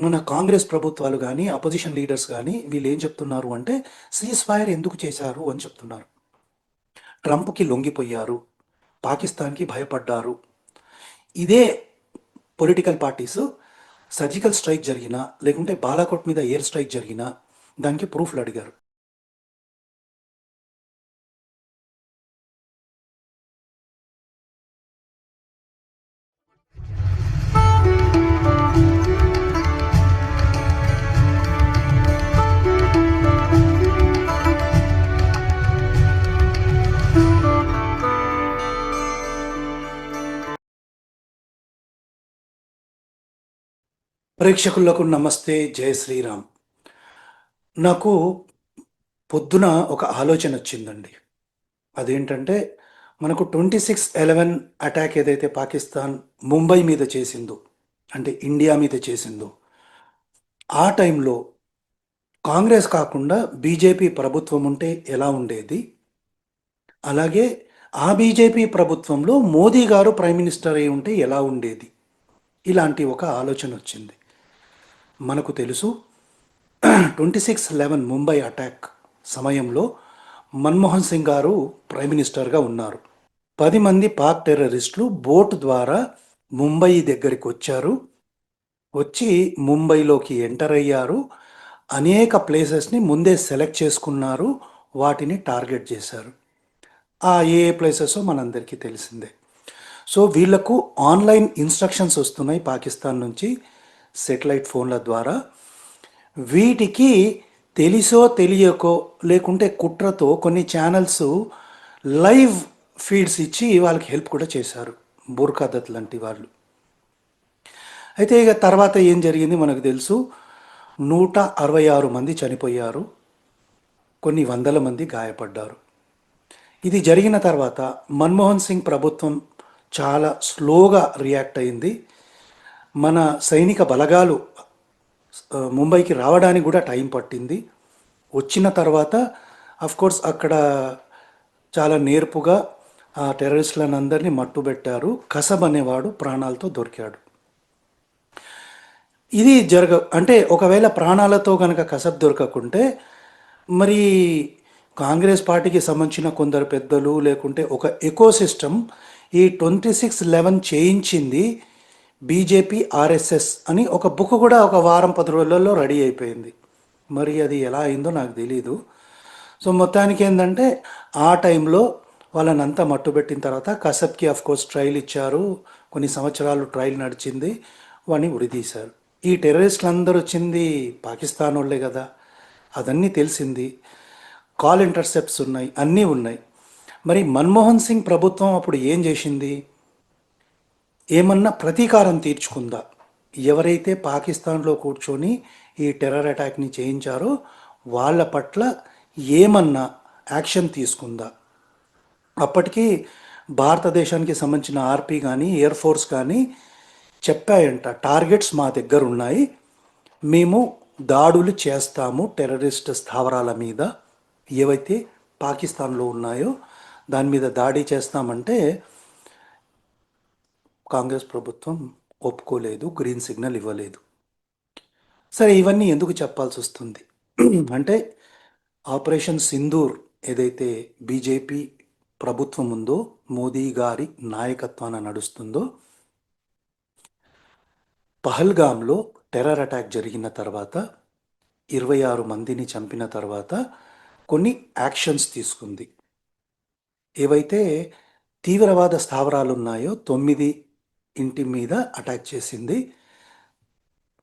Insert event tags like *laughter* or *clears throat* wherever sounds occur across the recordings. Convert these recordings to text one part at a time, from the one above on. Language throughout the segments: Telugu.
మన కాంగ్రెస్ ప్రభుత్వాలు కానీ అపోజిషన్ లీడర్స్ కానీ వీళ్ళు ఏం చెప్తున్నారు అంటే సీజ్ ఫైర్ ఎందుకు చేశారు అని చెప్తున్నారు. ట్రంప్కి లొంగిపోయారు పాకిస్తాన్కి భయపడ్డారు. ఇదే పొలిటికల్ పార్టీస్ సర్జికల్ స్ట్రైక్ జరిగినా లేకుంటే బాలాకోట్ మీద ఎయిర్ స్ట్రైక్ జరిగినా దానికి ప్రూఫ్లు అడిగారు. ప్రేక్షకులకు నమస్తే జయ శ్రీరామ్. నాకు పొద్దున ఒక ఆలోచన వచ్చిందండి. అదేంటంటే మనకు ట్వంటీ సిక్స్ ఎలెవెన్ అటాక్ ఏదైతే పాకిస్తాన్ ముంబై మీద చేసిందో అంటే ఇండియా మీద చేసిందో ఆ టైంలో కాంగ్రెస్ కాకుండా బీజేపీ ప్రభుత్వం ఉంటే ఎలా ఉండేది? అలాగే ఆ బీజేపీ ప్రభుత్వంలో మోదీ గారు ప్రైమ్ మినిస్టర్ అయి ఉంటే ఎలా ఉండేది? ఇలాంటి ఒక ఆలోచన వచ్చింది. మనకు తెలుసు. Twenty six eleven Mumbai attack సమయంలో మన్మోహన్ సింగ్ గారు ప్రైమ్ మినిస్టర్గా ఉన్నారు. పది మంది పాక్ టెర్రరిస్టులు బోట్ ద్వారా ముంబై దగ్గరికి వచ్చారు. వచ్చి ముంబైలోకి ఎంటర్ అయ్యారు. అనేక ప్లేసెస్ని ముందే సెలెక్ట్ చేసుకున్నారు. వాటిని టార్గెట్ చేశారు. ఆ ఏ ప్లేసెస్ మనందరికీ తెలిసిందే. సో వీళ్ళకు ఆన్లైన్ ఇన్స్ట్రక్షన్స్ వస్తున్నాయి పాకిస్తాన్ నుంచి. సెటిలైట్ ఫోన్ల ద్వారా వీటికి తెలిసో తెలియకో లేకుంటే కుట్రతో కొన్ని ఛానల్స్ లైవ్ ఫీడ్స్ ఇచ్చి వాళ్ళకి హెల్ప్ కూడా చేశారు బుర్ఖాదత్ లాంటి వాళ్ళు. అయితే ఇక తర్వాత ఏం జరిగింది మనకు తెలుసు. నూట అరవై ఆరు మంది చనిపోయారు. కొన్ని వందల మంది గాయపడ్డారు. ఇది జరిగిన తర్వాత మన్మోహన్ సింగ్ ప్రభుత్వం చాలా స్లోగా రియాక్ట్ అయింది. మన సైనిక బలగాలు ముంబైకి రావడానికి కూడా టైం పట్టింది. వచ్చిన తర్వాత కోర్స్ అక్కడ చాలా నేర్పుగా ఆ టెర్రరిస్టులను అందరినీ మట్టుబెట్టారు. కసబ్ అనేవాడు ప్రాణాలతో దొరికాడు. ఇది జరగ అంటే ఒకవేళ ప్రాణాలతో కనుక కసబ్ దొరకకుంటే మరి కాంగ్రెస్ పార్టీకి సంబంధించిన కొందరు పెద్దలు లేకుంటే ఒక ఎకో సిస్టమ్ ఈ ట్వంటీ సిక్స్ లెవెన్ చేయించింది. బీజేపీ ఆర్ఎస్ఎస్ అని ఒక బుక్ కూడా ఒక వారం పది రోజులలో రెడీ అయిపోయింది. మరి అది ఎలా అయిందో నాకు తెలీదు. సో మొత్తానికి ఏంటంటే ఆ టైంలో వాళ్ళని అంతా మట్టుబెట్టిన తర్వాత కసబ్కి ఆఫ్ కోర్స్ ట్రయల్ ఇచ్చారు. కొన్ని సంవత్సరాలు ట్రయల్ నడిచింది. వాడిని ఉరిదీశారు ఈ టెర్రరిస్టులు అందరూ వచ్చింది పాకిస్తాన్ వాళ్ళే కదా. అదన్నీ తెలిసింది. కాల్ ఇంటర్సెప్ట్స్ ఉన్నాయి. అన్నీ ఉన్నాయి. మరి మన్మోహన్ సింగ్ ప్రభుత్వం అప్పుడు ఏం చేసింది? ఏమన్నా ప్రతీకారం తీర్చుకుందా? ఎవరైతే పాకిస్తాన్లో కూర్చొని ఈ టెర్రర్ అటాక్ని చేయించారో వాళ్ళ పట్ల ఏమన్నా యాక్షన్ తీసుకుందా? అప్పటికీ భారతదేశానికి సంబంధించిన ఆర్పీ కానీ ఎయిర్ ఫోర్స్ కానీ చెప్పాయంట టార్గెట్స్ మా దగ్గర ఉన్నాయి. మేము దాడులు చేస్తాము టెర్రరిస్ట్ స్థావరాల మీద. ఏవైతే పాకిస్తాన్లో ఉన్నాయో దాని మీద దాడి చేస్తామంటే కాంగ్రెస్ ప్రభుత్వం ఒప్పుకోలేదు గ్రీన్ సిగ్నల్ ఇవ్వలేదు. సరే ఇవన్నీ ఎందుకు చెప్పాల్సి వస్తుంది? *clears throat* అంటే ఆపరేషన్ సింధూర్ ఏదైతే బీజేపీ ప్రభుత్వం ఉందో మోదీ గారి నాయకత్వాన నడుస్తుందో పహల్గామ్లో టెర్రర్ అటాక్ జరిగిన తర్వాత ఇరవై ఆరు మందిని చంపిన తర్వాత కొన్ని యాక్షన్స్ తీసుకుంది. ఏవైతే తీవ్రవాద స్థావరాలు ఉన్నాయో తొమ్మిది ఇంటి మీద అటాక్ చేసింది.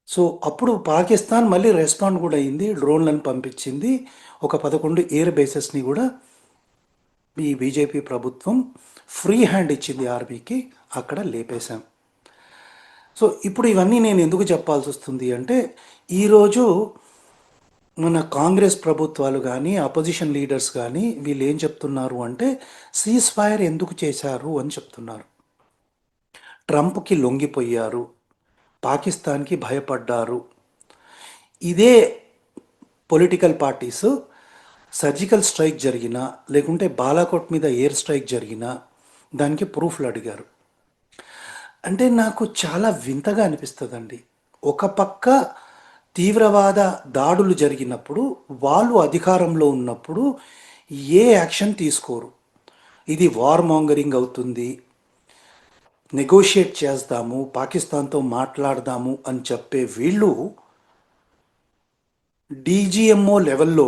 సో అప్పుడు పాకిస్తాన్ మళ్ళీ రెస్పాండ్ కూడా అయింది డ్రోన్లను పంపించింది. ఒక పదకొండు ఎయిర్ బేసెస్ని కూడా ఈ బీజేపీ ప్రభుత్వం ఫ్రీ హ్యాండ్ ఇచ్చింది ఆర్మీకి అక్కడ లేపేశాం. సో ఇప్పుడు ఇవన్నీ నేను ఎందుకు చెప్పాల్సి వస్తుంది అంటే ఈరోజు మన కాంగ్రెస్ ప్రభుత్వాలు కానీ అపోజిషన్ లీడర్స్ కానీ వీళ్ళు ఏం చెప్తున్నారు అంటే సీజ్ ఫైర్ ఎందుకు చేశారు? అని చెప్తున్నారు. ట్రంప్కి లొంగిపోయారు. పాకిస్తాన్కి భయపడ్డారు. ఇదే పొలిటికల్ పార్టీస్ సర్జికల్ స్ట్రైక్ జరిగినా లేకుంటే బాలాకోట్ మీద ఎయిర్ స్ట్రైక్ జరిగినా దానికి ప్రూఫ్లు అడిగారు. అంటే నాకు చాలా వింతగా అనిపిస్తుందండి. ఒక పక్క తీవ్రవాద దాడులు జరిగినప్పుడు వాళ్ళు అధికారంలో ఉన్నప్పుడు ఏ యాక్షన్ తీసుకోరు. ఇది వార్ మాంగరింగ్ అవుతుంది నెగోషియేట్ చేస్తాము పాకిస్తాన్తో మాట్లాడదాము అని చెప్పే వీళ్ళు డీజీఎంఓ లెవెల్లో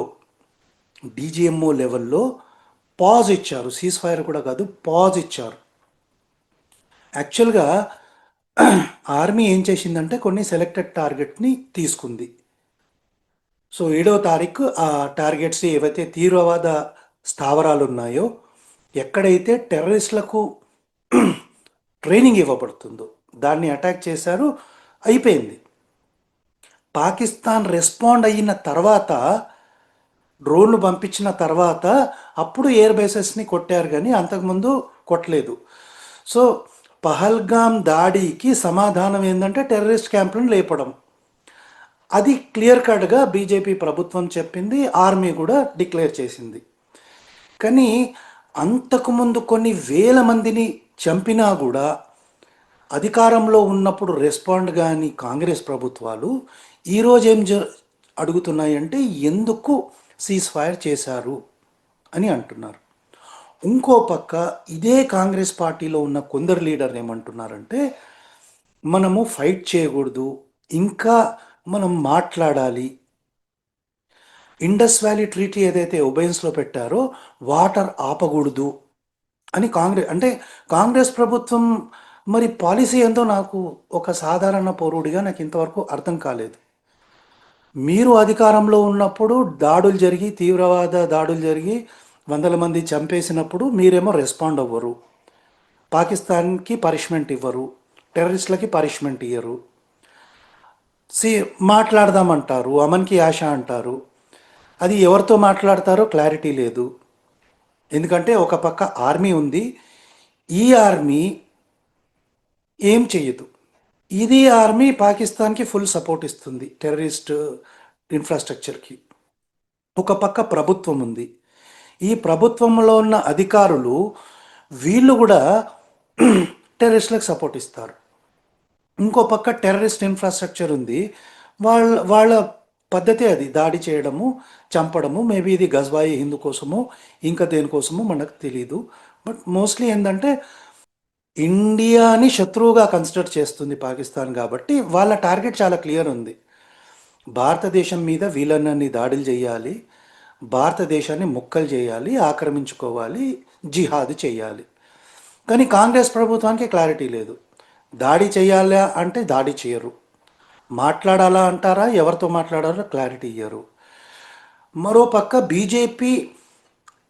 డీజీఎంఓ లెవెల్లో పాజ్ ఇచ్చారు. సీజ్ ఫైర్ కూడా కాదు పాజ్ ఇచ్చారు. యాక్చువల్గా ఆర్మీ ఏం చేసిందంటే కొన్ని సెలెక్టెడ్ టార్గెట్ని తీసుకుంది. సో ఏడవ తారీఖు ఆ టార్గెట్స్ ఏవైతే తీవ్రవాద స్థావరాలు ఉన్నాయో ఎక్కడైతే టెర్రరిస్టులకు ట్రైనింగ్ ఇవ్వబడుతుందో. దాన్ని అటాక్ చేశారు. అయిపోయింది. పాకిస్తాన్ రెస్పాండ్ అయిన తర్వాత డ్రోన్లు పంపించిన తర్వాత అప్పుడు ఎయిర్ బేసెస్ని కొట్టారు కానీ అంతకుముందు కొట్టలేదు. సో పహల్గామ్ దాడికి సమాధానం ఏంటంటే టెర్రరిస్ట్ క్యాంపులను లేపడం. అది క్లియర్ కట్గా బీజేపీ ప్రభుత్వం చెప్పింది ఆర్మీ కూడా డిక్లేర్ చేసింది. కానీ అంతకుముందు కొన్ని వేల మందిని చంపినా కూడా అధికారంలో ఉన్నప్పుడు రెస్పాండ్ కానీ కాంగ్రెస్ ప్రభుత్వాలు ఈరోజు ఏం జ అడుగుతున్నాయంటే ఎందుకు సీజ్ ఫైర్ చేశారు అని అంటున్నారు. ఇంకో పక్క ఇదే కాంగ్రెస్ పార్టీలో ఉన్న కొందరు లీడర్ ఏమంటున్నారంటే మనము ఫైట్ చేయకూడదు ఇంకా మనం మాట్లాడాలి. ఇండస్ వ్యాలీ ట్రీటీ ఏదైతే ఒబైన్స్లో పెట్టారో వాటర్ ఆపకూడదు. అని కాంగ్రెస్ అంటే కాంగ్రెస్ ప్రభుత్వం మరి పాలసీ ఏందో నాకు ఒక సాధారణ పౌరుడిగా నాకు ఇంతవరకు అర్థం కాలేదు. మీరు అధికారంలో ఉన్నప్పుడు దాడులు జరిగి తీవ్రవాద దాడులు జరిగి వందల మంది చంపేసినప్పుడు మీరేమో రెస్పాండ్ అవ్వరు. పాకిస్తాన్కి పనిష్మెంట్ ఇవ్వరు. టెర్రరిస్టులకి పనిష్మెంట్ ఇయ్యరు. సి మాట్లాడదామంటారు. అమన్కి ఆశ అంటారు. అది ఎవరితో మాట్లాడతారో క్లారిటీ లేదు. ఎందుకంటే ఒక పక్క ఆర్మీ ఉంది. ఈ ఆర్మీ ఏం చేయదు ఇది ఆర్మీ పాకిస్తాన్కి ఫుల్ సపోర్ట్ ఇస్తుంది టెర్రరిస్ట్ ఇన్ఫ్రాస్ట్రక్చర్కి. ఒక పక్క ప్రభుత్వం ఉంది. ఈ ప్రభుత్వంలో ఉన్న అధికారులు వీళ్ళు కూడా టెర్రరిస్టులకు సపోర్ట్ ఇస్తారు. ఇంకో పక్క టెర్రరిస్ట్ ఇన్ఫ్రాస్ట్రక్చర్ ఉంది. వాళ్ళ వాళ్ళ పద్ధతి అది. దాడి చేయడము చంపడము మేబీ ఇది గజ్వాయి హిందూ కోసమో ఇంకా దేనికోసమో మనకు తెలియదు బట్ మోస్ట్లీ ఏంటంటే ఇండియాని శత్రువుగా కన్సిడర్ చేస్తుంది పాకిస్తాన్ కాబట్టి వాళ్ళ టార్గెట్ చాలా క్లియర్ ఉంది. భారతదేశం మీద వీళ్ళని దాడులు చేయాలి భారతదేశాన్ని ముక్కలు చేయాలి ఆక్రమించుకోవాలి జిహాద్ చేయాలి. కానీ కాంగ్రెస్ ప్రభుత్వానికి క్లారిటీ లేదు. దాడి చేయాలా అంటే దాడి చేయరు. మాట్లాడాలా అంటారా? ఎవరితో మాట్లాడాలో క్లారిటీ ఇయ్యరు. మరో పక్క బీజేపీ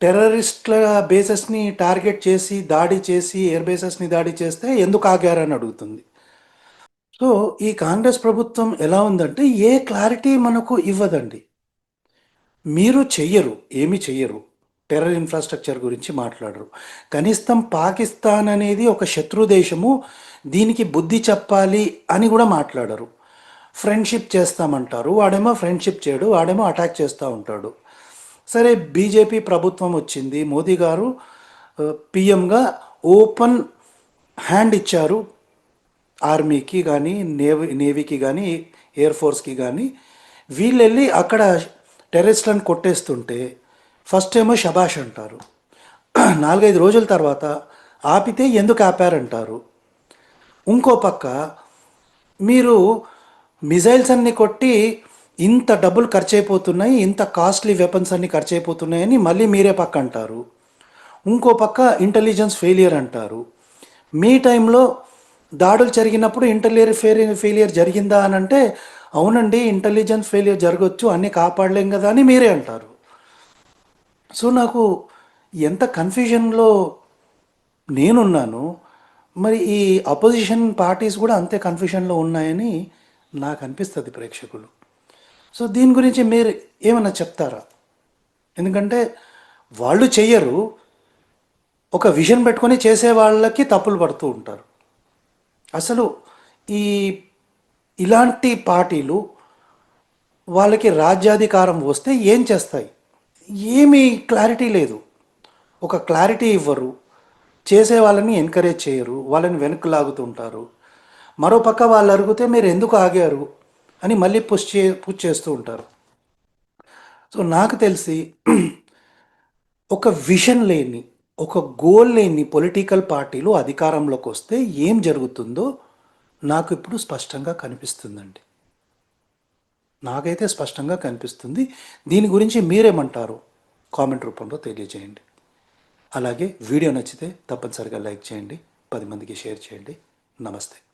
టెర్రరిస్ట్ల బేసెస్ని టార్గెట్ చేసి దాడి చేసి ఎయిర్ బేసెస్ని దాడి చేస్తే ఎందుకు ఆగారని అడుగుతుంది. సో ఈ కాంగ్రెస్ ప్రభుత్వం ఎలా ఉందంటే ఏ క్లారిటీ మనకు ఇవ్వదండి. మీరు చెయ్యరు ఏమి చెయ్యరు. టెర్రర్ ఇన్ఫ్రాస్ట్రక్చర్ గురించి మాట్లాడరు. కనీసం పాకిస్తాన్ అనేది ఒక శత్రు దేశము దీనికి బుద్ధి చెప్పాలి అని కూడా మాట్లాడరు. ఫ్రెండ్షిప్ చేస్తామంటారు. వాడేమో ఫ్రెండ్షిప్ చేయడు వాడేమో అటాక్ చేస్తూ ఉంటాడు. సరే బీజేపీ ప్రభుత్వం వచ్చింది. మోదీ గారు పిఎంగా ఓపెన్ హ్యాండ్ ఇచ్చారు. ఆర్మీకి కానీ నేవీ నేవీకి కానీ ఎయిర్ ఫోర్స్కి కానీ వీళ్ళు వెళ్ళి అక్కడ టెర్రరిస్ట్లను కొట్టేస్తుంటే ఫస్ట్ ఏమో షబాష్ అంటారు. *clears throat* నాలుగైదు రోజుల తర్వాత ఆపితే ఎందుకు ఆపారంటారు? ఇంకో పక్క మీరు మిజైల్స్ అన్ని కొట్టి ఇంత డబ్బులు ఖర్చు అయిపోతున్నాయి ఇంత కాస్ట్లీ వెపన్స్ అన్ని ఖర్చు అయిపోతున్నాయని మళ్ళీ మీరే పక్క అంటారు. ఇంకో పక్క ఇంటెలిజెన్స్ ఫెయిలియర్ అంటారు. మీ టైంలో దాడులు జరిగినప్పుడు ఇంటెలియర్ ఫెయిలియర్ ఫెయిలియర్ జరిగిందా అని అంటే అవునండి ఇంటెలిజెన్స్ ఫెయిలియర్ జరగవచ్చు అన్నీ కాపాడలేం కదా అని మీరే అంటారు. సో నాకు ఎంత కన్ఫ్యూజన్లో నేనున్నాను మరి ఈ అపోజిషన్ పార్టీస్ కూడా అంతే కన్ఫ్యూషన్లో ఉన్నాయని నాకు అనిపిస్తుంది ప్రేక్షకులు. సో దీని గురించి మీరు ఏమైనా చెప్తారా? ఎందుకంటే వాళ్ళు చెయ్యరు. ఒక విజన్ పెట్టుకొని చేసే వాళ్ళకి తప్పులు పడుతూ ఉంటారు. అసలు ఈ ఇలాంటి పార్టీలు వాళ్ళకి రాజ్యాధికారం వస్తే ఏం చేస్తాయి? ఏమీ క్లారిటీ లేదు. ఒక క్లారిటీ ఇవ్వరు. చేసే వాళ్ళని ఎంకరేజ్ చేయరు. వాళ్ళని వెనక్కి లాగుతుంటారు. మరోపక్క వాళ్ళు అడిగితే మీరు ఎందుకు ఆగారు అని మళ్ళీ పుష్ చే పుష్ చేస్తూ ఉంటారు. సో నాకు తెలిసి *clears throat* ఒక విజన్ లేని ఒక గోల్ లేని పొలిటికల్ పార్టీలు అధికారంలోకి వస్తే ఏం జరుగుతుందో నాకు ఇప్పుడు స్పష్టంగా కనిపిస్తుందండి. నాకైతే స్పష్టంగా కనిపిస్తుంది. దీని గురించి మీరేమంటారు? కామెంట్ రూపంలో తెలియజేయండి. అలాగే వీడియో నచ్చితే తప్పనిసరిగా లైక్ చేయండి. పది మందికి షేర్ చేయండి. నమస్తే.